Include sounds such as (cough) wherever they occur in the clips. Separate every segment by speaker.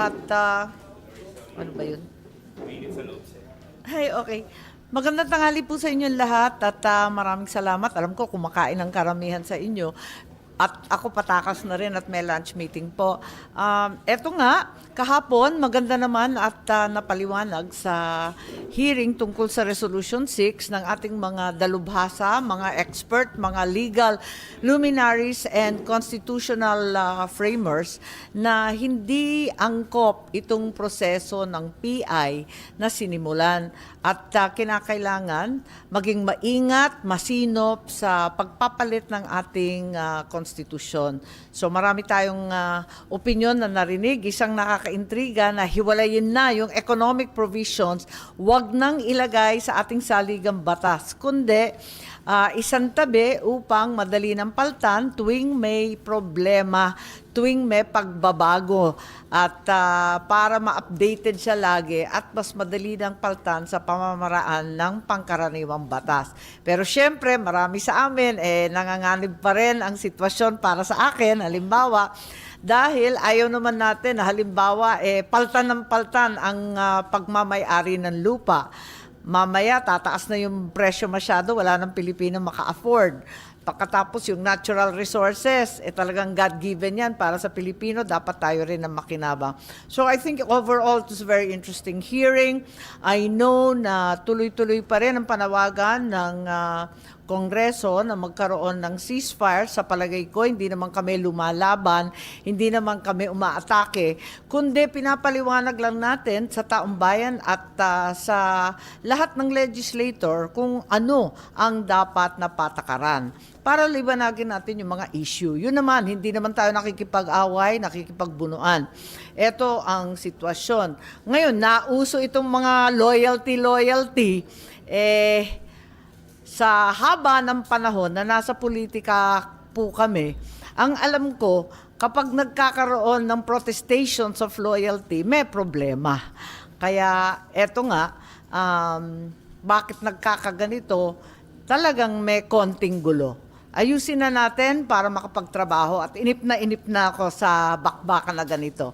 Speaker 1: at uh, ano ba yun? Hi, okay. Magandang tanghali po sa inyong lahat at uh, maraming salamat. Alam ko kumakain ang karamihan sa inyo. At ako patakas na rin at may lunch meeting po. Um, eto nga, kahapon maganda naman at ah, napaliwanag sa hearing tungkol sa Resolution 6 ng ating mga dalubhasa, mga expert, mga legal luminaries and constitutional ah, framers na hindi angkop itong proseso ng PI na sinimulan at ah, kinakailangan maging maingat, masinop sa pagpapalit ng ating ah, konstitusyon. So marami tayong ah, opinion na narinig, isang nakakaintriga na hiwalayin na yung economic provisions, wag nang ilagay sa ating saligang batas, kundi ah, isang tabi upang madali ng paltan tuwing may problema, tuwing may pagbabago at ah, para ma-updated siya lagi at mas madali ng paltan sa pamamaraan ng pangkaraniwang batas. Pero syempre, marami sa amin eh nanganganib pa rin ang sitwasyon para sa akin, halimbawa, dahil ayaw naman natin na halimbawa eh paltan ng paltan ang ah, pagmamay-ari ng lupa mamaya tataas na yung presyo masyado, wala nang Pilipino maka-afford. Pagkatapos yung natural resources, eh talagang God-given yan para sa Pilipino, dapat tayo rin ang makinabang. So I think overall, it was a very interesting hearing. I know na tuloy-tuloy pa rin ang panawagan ng ah, Kongreso na magkaroon ng ceasefire. Sa palagay ko, hindi naman kami lumalaban, hindi naman kami umaatake, kundi pinapaliwanag lang natin sa taong bayan at ah, sa lahat ng legislator kung ano ang dapat na patakaran para libanagin natin yung mga issue. Yun naman, hindi naman tayo nakikipag-away, nakikipagbunuan. Ito ang sitwasyon. Ngayon, nauso itong mga loyalty-loyalty, eh, sa haba ng panahon na nasa politika po kami, ang alam ko, kapag nagkakaroon ng protestations of loyalty, may problema. Kaya eto nga, um, bakit nagkakaganito, talagang may konting gulo. Ayusin na natin para makapagtrabaho at inip na inip na ako sa bakbakan na ganito.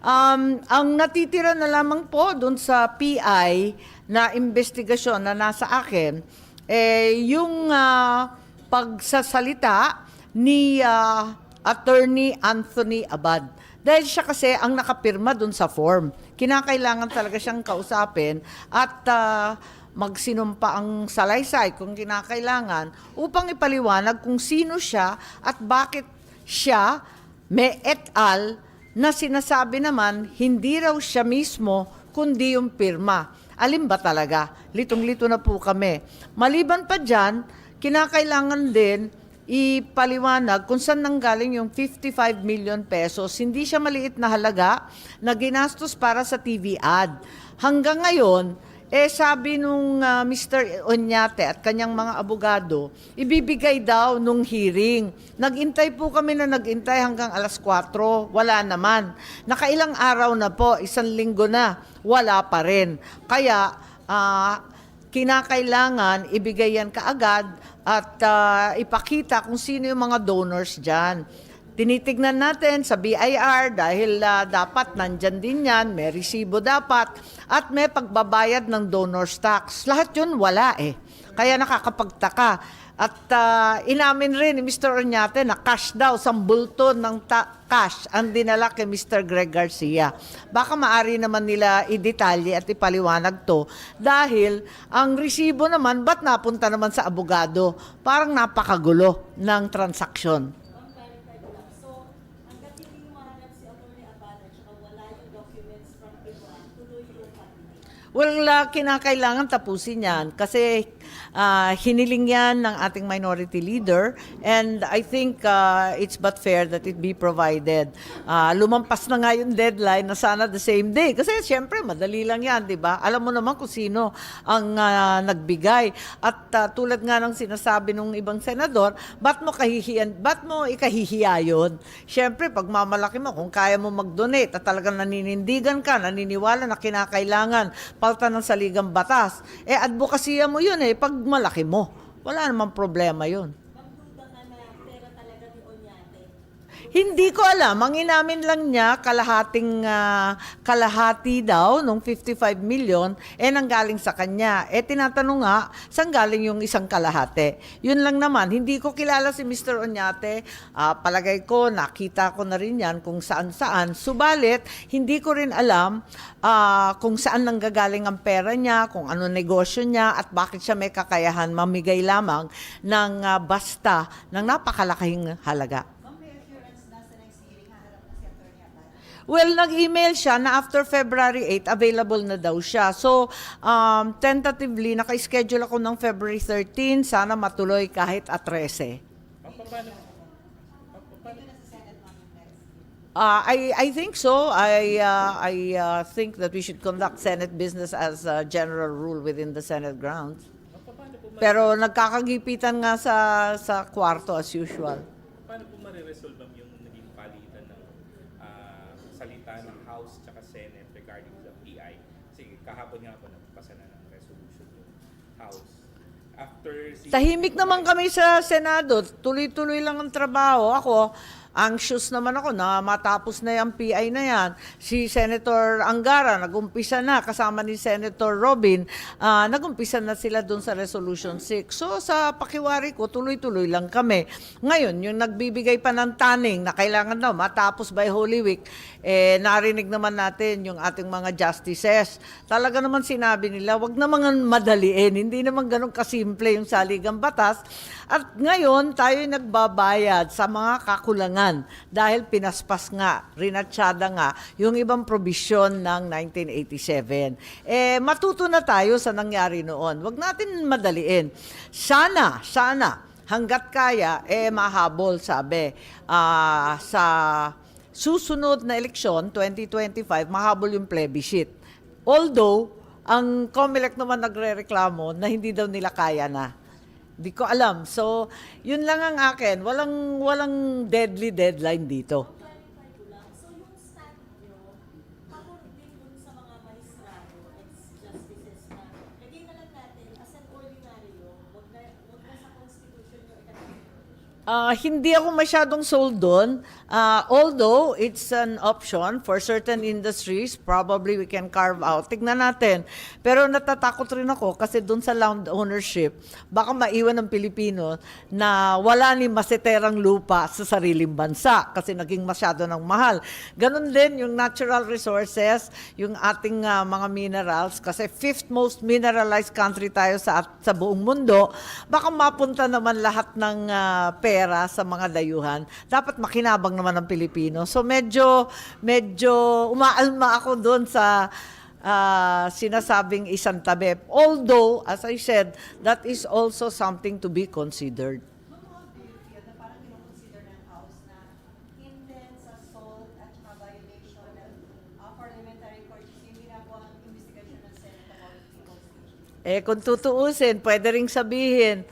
Speaker 1: Um, ang natitira na lamang po doon sa PI na investigasyon na nasa akin, eh, yung ah, pagsasalita ni ah, Attorney Anthony Abad. Dahil siya kasi ang nakapirma dun sa form. Kinakailangan talaga siyang kausapin at ah, magsinumpa ang salaysay kung kinakailangan upang ipaliwanag kung sino siya at bakit siya may et al na sinasabi naman hindi raw siya mismo kundi yung pirma. Alin ba talaga? Litong-lito na po kami. Maliban pa dyan, kinakailangan din ipaliwanag kung saan nanggaling yung 55 million pesos. Hindi siya maliit na halaga na ginastos para sa TV ad. Hanggang ngayon, eh sabi nung ah, Mr. Onyate at kanyang mga abogado, ibibigay daw nung hearing. Nagintay po kami na nagintay hanggang alas 4, wala naman. Nakailang araw na po, isang linggo na, wala pa rin. Kaya ah, kinakailangan ibigay yan kaagad at ah, ipakita kung sino yung mga donors dyan. Tinitignan natin sa BIR dahil ah, dapat nandyan din yan, may resibo dapat, at may pagbabayad ng donors tax. Lahat yun wala eh. Kaya nakakapagtaka. At ah, inamin rin ni Mr. Oñate na cash daw, sambulto ng ta- cash ang dinala kay Mr. Greg Garcia. Baka maari naman nila i-detalye at ipaliwanag to dahil ang resibo naman, ba't napunta naman sa abogado? Parang napakagulo ng transaksyon.
Speaker 2: Ma'am, clarify ko lang. So, hanggat hindi mahanap si Atty. Abad at saka wala yung documents from iba, tuloy yung funding.
Speaker 1: Well, ah, kinakailangan tapusin yan kasi ah, hiniling yan ng ating minority leader and I think ah, it's but fair that it be provided. Ah, lumampas na nga yung deadline na sana the same day kasi siyempre madali lang yan, di ba? Alam mo naman kung sino ang ah, nagbigay. At ah, tulad nga ng sinasabi ng ibang senador, ba't mo kahihiyan, ba't mo ikahihiya yun? Siyempre, pag mamalaki mo, kung kaya mo mag-donate at talagang naninindigan ka, naniniwala na kinakailangan palta ng saligang batas, eh advokasya mo yun eh, pag malaki mo. Wala namang problema yun.
Speaker 2: Ma'am, kung baka na pera talaga ni Onyate,
Speaker 1: Hindi ko alam. Ang inamin lang niya, kalahating, ah, kalahati daw, nung 55 million, eh nanggaling sa kanya. Eh tinatanong nga, saan galing yung isang kalahati? Yun lang naman. Hindi ko kilala si Mr. Onyate. Ah, palagay ko, nakita ko na rin yan kung saan-saan. Subalit, hindi ko rin alam ah, kung saan nanggagaling ang pera niya, kung ano negosyo niya, at bakit siya may kakayahan mamigay lamang ng ah, basta ng napakalaking halaga.
Speaker 3: Ma'am, may assurance na sa next hearing haharap na si Atty. Abad.
Speaker 1: Well, nag-email siya na after February 8, available na daw siya. So, um, tentatively, naka-schedule ako ng February 13. Sana matuloy kahit at 13.
Speaker 3: Dito na sa Senate, ma'am, yung next.
Speaker 1: Uh, I, I think so. I, uh, I uh, think that we should conduct Senate business as a general rule within the Senate grounds. Pero nagkakagipitan nga sa, sa kwarto as usual.
Speaker 4: Paano po mariresolve ma'am yung naging palitan ng ah, salita ng House tsaka Senate regarding sa PI? Kasi kahapon nga po nagpasa na ng resolution yung House. After si...
Speaker 1: Tahimik naman kami sa Senado. Tuloy-tuloy lang ang trabaho. Ako, anxious naman ako na matapos na yung PI na yan. Si Senator Angara, nagumpisa na, kasama ni Senator Robin, ah, nagumpisa na sila dun sa Resolution 6. So sa pakiwari ko, tuloy-tuloy lang kami. Ngayon, yung nagbibigay pa ng taning na kailangan daw matapos by Holy Week, eh, narinig naman natin yung ating mga justices. Talaga naman sinabi nila, wag na mga madaliin. Hindi naman ganun kasimple yung saligang batas. At ngayon, tayo nagbabayad sa mga kakulangan dahil pinaspas nga, rinatsyada nga, yung ibang probisyon ng 1987. Eh, matuto na tayo sa nangyari noon. Wag natin madaliin. Sana, sana, hanggat kaya, eh mahabol, sabi, ah, sa susunod na eleksyon, 2025, mahabol yung plebiscite. Although, ang COMELEC naman nagre-reklamo na hindi daw nila kaya na. Di ko alam. So, yun lang ang akin. Walang, walang deadly deadline dito. Ah, hindi ako masyadong sold doon. Ah, although it's an option for certain industries, probably we can carve out. Tignan natin. Pero natatakot rin ako kasi doon sa land ownership, baka maiwan ng Pilipino na wala ni maseterang lupa sa sariling bansa kasi naging masyado ng mahal. Ganon din yung natural resources, yung ating ah, mga minerals kasi fifth most mineralized country tayo sa sa buong mundo. Baka mapunta naman lahat ng ah, pera sa mga dayuhan. Dapat makinabang naman ng Pilipino. So medyo medyo umaalma ako doon sa ah, sinasabing isang tabi. Although, as I said, that is also something to be considered.
Speaker 3: Uh, ang?
Speaker 1: Eh, kung tutuusin, pwede ring sabihin,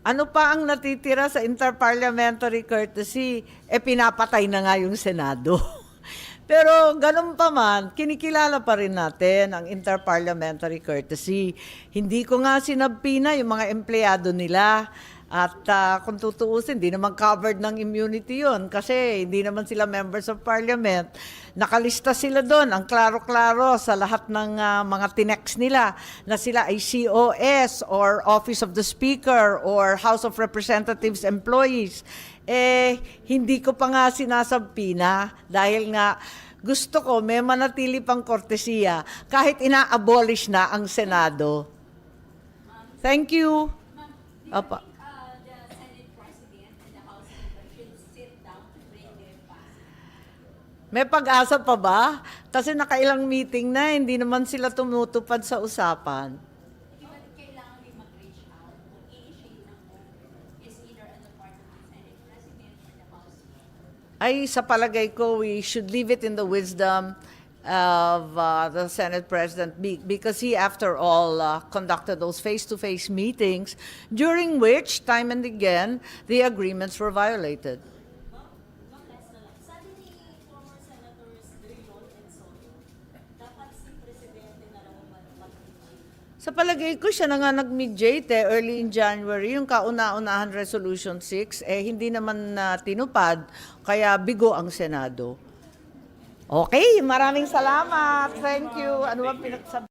Speaker 1: ano pa ang natitira sa interparliamentary courtesy? Eh, pinapatay na nga yung Senado. (laughs) Pero ganun pa man, kinikilala pa rin natin ang interparliamentary courtesy. Hindi ko nga sinabpina yung mga empleyado nila. At ah, kung tutuusin, hindi naman covered ng immunity yon kasi hindi naman sila members of parliament. Nakalista sila doon, ang klaro-klaro sa lahat ng ah, mga tinex nila na sila ay COS or Office of the Speaker or House of Representatives employees. Eh, hindi ko pa nga sinasabpina dahil nga gusto ko may manatili pang kortesiya kahit ina-abolish na ang Senado. Thank you Apa.
Speaker 5: think uh, the Senate President and the House Speaker should sit down to bring their past?
Speaker 1: May pag-asa pa ba? Kasi nakailang meeting na, hindi naman sila tumutupad sa usapan. Ay, sa palagay ko, we should leave it in the wisdom of uh, the Senate President be- because he, after all, uh, conducted those face-to-face meetings during which, time and again, the agreements were violated.
Speaker 2: Ma'am, ma'am, last na lang. Sabi ni former Senators Drilon and Soto, dapat si Presidente na raw mag- mag-impeach.
Speaker 1: Sa palagay ko, siya na nga nag-mediate eh, early in January, yung kauna-unahan Resolution 6, eh hindi naman na tinupad, kaya bigo ang Senado. Okay, maraming salamat. Thank you. Ano ba pinagsabi?